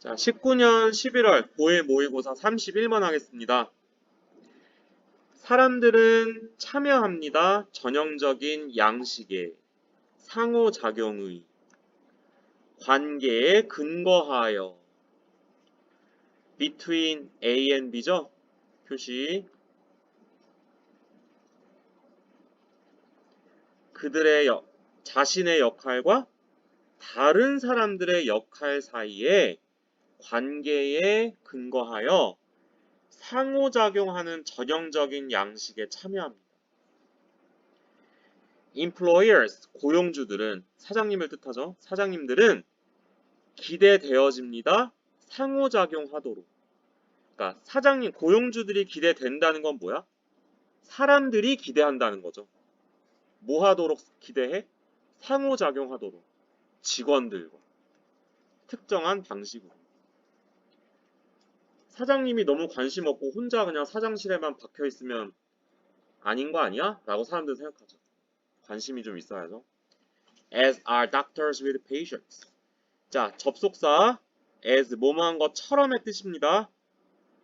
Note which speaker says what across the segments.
Speaker 1: 자, 19년 11월 고1 모의고사 31번 하겠습니다. 사람들은 참여합니다. 전형적인 양식에 상호작용의 관계에 근거하여 between A and B죠? 표시 그들의 역, 자신의 역할과 다른 사람들의 역할 사이에 관계에 근거하여 상호작용하는 전형적인 양식에 참여합니다. employers, 고용주들은 사장님을 뜻하죠. 사장님들은 기대되어집니다. 상호작용하도록. 그러니까 사장님, 고용주들이 기대된다는 건 뭐야? 사람들이 기대한다는 거죠. 뭐 하도록 기대해? 상호작용하도록. 직원들과. 특정한 방식으로. 사장님이 너무 관심 없고 혼자 그냥 사장실에만 박혀 있으면 아닌 거 아니야? 라고 사람들은 생각하죠. 관심이 좀 있어야죠. As are doctors with patients. 자, 접속사 as 뭐뭐한 것처럼의 뜻입니다.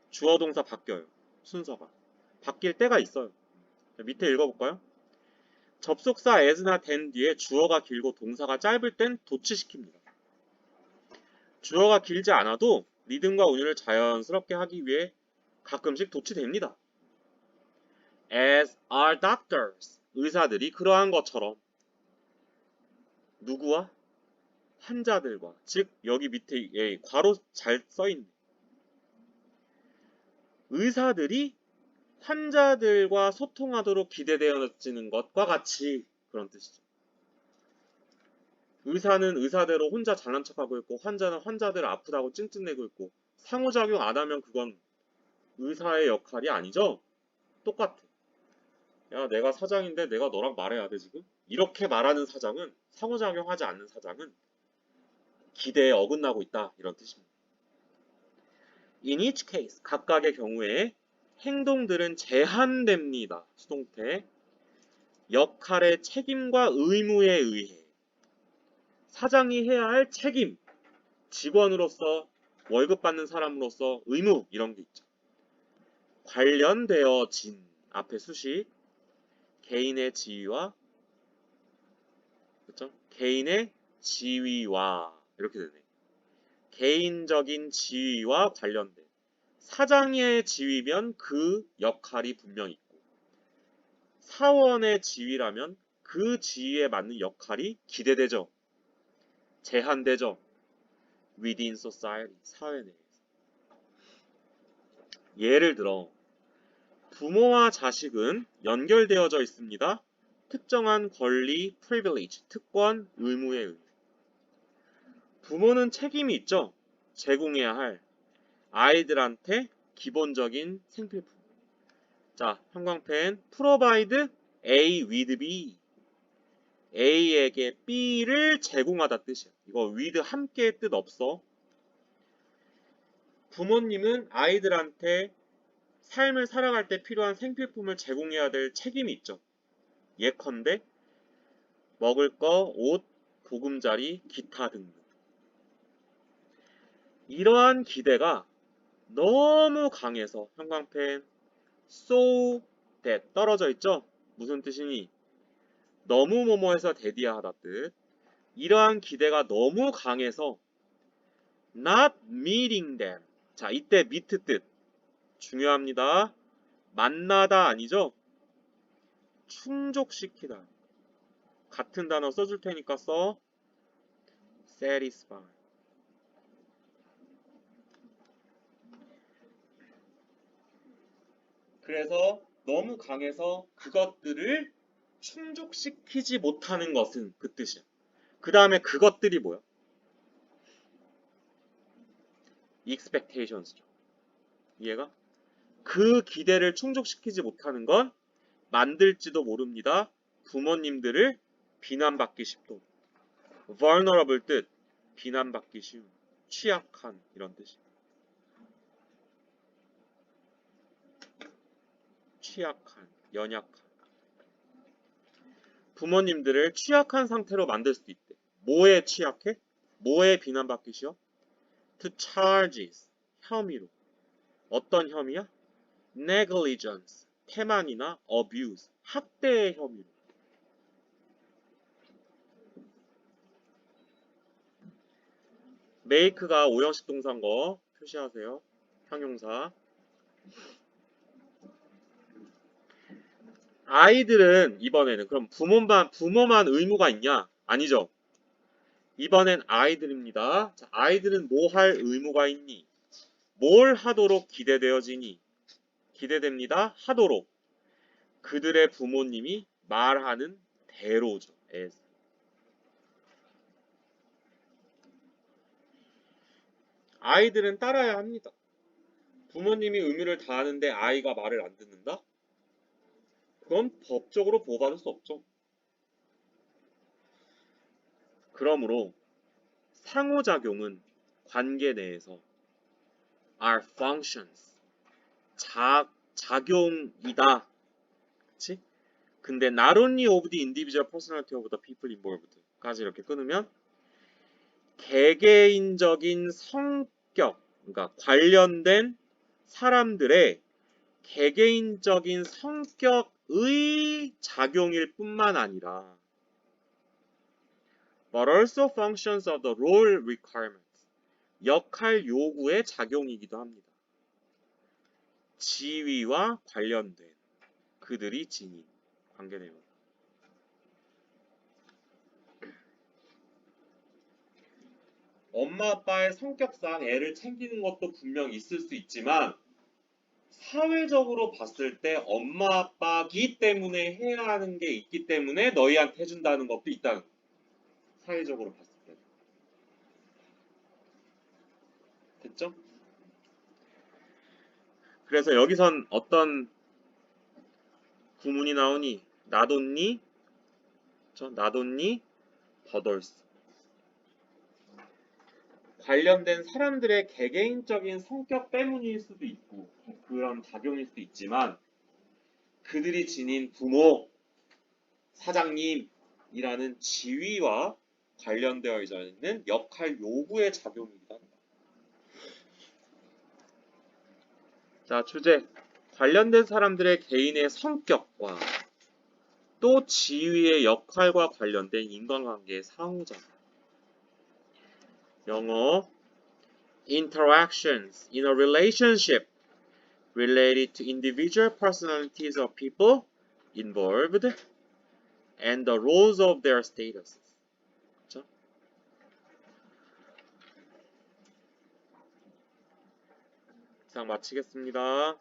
Speaker 1: 주어 동사 바뀌어요. 순서가. 바뀔 때가 있어요. 자, 밑에 읽어볼까요? 접속사 as나 than 뒤에 주어가 길고 동사가 짧을 땐 도치시킵니다. 주어가 길지 않아도 리듬과 운율을 자연스럽게 하기 위해 가끔씩 도치됩니다. As are doctors. 의사들이 그러한 것처럼 누구와? 환자들과 즉 여기 밑에 예, 괄호 잘 써있네. 의사들이 환자들과 소통하도록 기대되어지는 것과 같이 그런 뜻이죠. 의사는 의사대로 혼자 잘난 척하고 있고 환자는 환자대로 아프다고 찡찡대고 있고 상호작용 안 하면 그건 의사의 역할이 아니죠? 똑같아. 야 내가 사장인데 내가 너랑 말해야 돼 지금? 이렇게 말하는 사장은 상호작용하지 않는 사장은 기대에 어긋나고 있다 이런 뜻입니다. In each case 각각의 경우에 행동들은 제한됩니다. 수동태 역할의 책임과 의무에 의해 사장이 해야 할 책임, 직원으로서 월급 받는 사람으로서 의무 이런 게 있죠. 관련되어진 앞에 수식 개인의 지위와 그렇죠? 개인의 지위와 이렇게 되네. 개인적인 지위와 관련된 사장의 지위면 그 역할이 분명 있고 사원의 지위라면 그 지위에 맞는 역할이 기대되죠. 제한되죠. within society, 사회 내에서. 예를 들어 부모와 자식은 연결되어져 있습니다. 특정한 권리, privilege, 특권, 의무에 의해. 부모는 책임이 있죠. 제공해야 할 아이들한테 기본적인 생필품. 자, 형광펜 provide A with B. A에게 B를 제공하다 뜻이야. 이거 with 함께 뜻 없어. 부모님은 아이들한테 삶을 살아갈 때 필요한 생필품을 제공해야 될 책임이 있죠. 예컨대 먹을 거, 옷, 보금자리, 기타 등등. 이러한 기대가 너무 강해서 형광펜 so that 떨어져 있죠? 무슨 뜻이니? 너무 뭐뭐해서 대디하다 뜻. 이러한 기대가 너무 강해서 not meeting them. 자, 이때 meet 뜻. 중요합니다. 만나다 아니죠? 충족시키다. 같은 단어 써줄 테니까 써. satisfy. 그래서 너무 강해서 그것들을 충족시키지 못하는 것은 그 뜻이야. 그 다음에 그것들이 뭐야? expectations죠. 이해가? 그 기대를 충족시키지 못하는 건 만들지도 모릅니다. 부모님들을 비난받기 쉽도. vulnerable 뜻, 비난받기 쉬운, 취약한 이런 뜻이. 취약한, 연약한. 부모님들을 취약한 상태로 만들 수도 있대. 뭐에 취약해? 뭐에 비난받기 쉬워? to charges 혐의로 어떤 혐의야? negligence 태만이나 abuse 학대의 혐의로 make가 오형식 동사인 거 표시하세요. 형용사. 아이들은 이번에는 그럼 부모만 부모만 의무가 있냐? 아니죠. 이번엔 아이들입니다. 자, 아이들은 뭐 할 의무가 있니? 뭘 하도록 기대되어지니? 기대됩니다. 하도록. 그들의 부모님이 말하는 대로죠. as. 아이들은 따라야 합니다. 부모님이 의무를 다하는데 아이가 말을 안 듣는다? 그건 법적으로 보호받을 수 없죠. 그러므로 상호작용은 관계 내에서 are functions 자, 작용이다. 그치? 근데 not only of the individual personality of the people involved 까지 이렇게 끊으면 개개인적인 성격, 그러니까 관련된 사람들의 개개인적인 성격의 작용일 뿐만 아니라 but also functions of the role requirements 역할 요구의 작용이기도 합니다. 지위와 관련된 그들이 지닌 관계 내용. 엄마 아빠의 성격상 애를 챙기는 것도 분명 있을 수 있지만 사회적으로 봤을 때 엄마 아빠기 때문에 해야 하는 게 있기 때문에 너희한테 해준다는 것도 있다는 거. 사회적으로 봤을 때. 됐죠? 그래서 여기선 어떤 구문이 나오니 나돈니 저 나돈니 버덜스 관련된 사람들의 개개인적인 성격 때문일 수도 있고 그런 작용일 수도 있지만 그들이 지닌 부모, 사장님이라는 지위와 관련되어 있는 역할 요구의 작용이기도 합니다. 자, 주제. 관련된 사람들의 개인의 성격과 또 지위의 역할과 관련된 인간관계의 상호작용. 영어 interactions in a relationship related to individual personalities of people involved and the roles of their status. 그렇죠? 이상 마치겠습니다.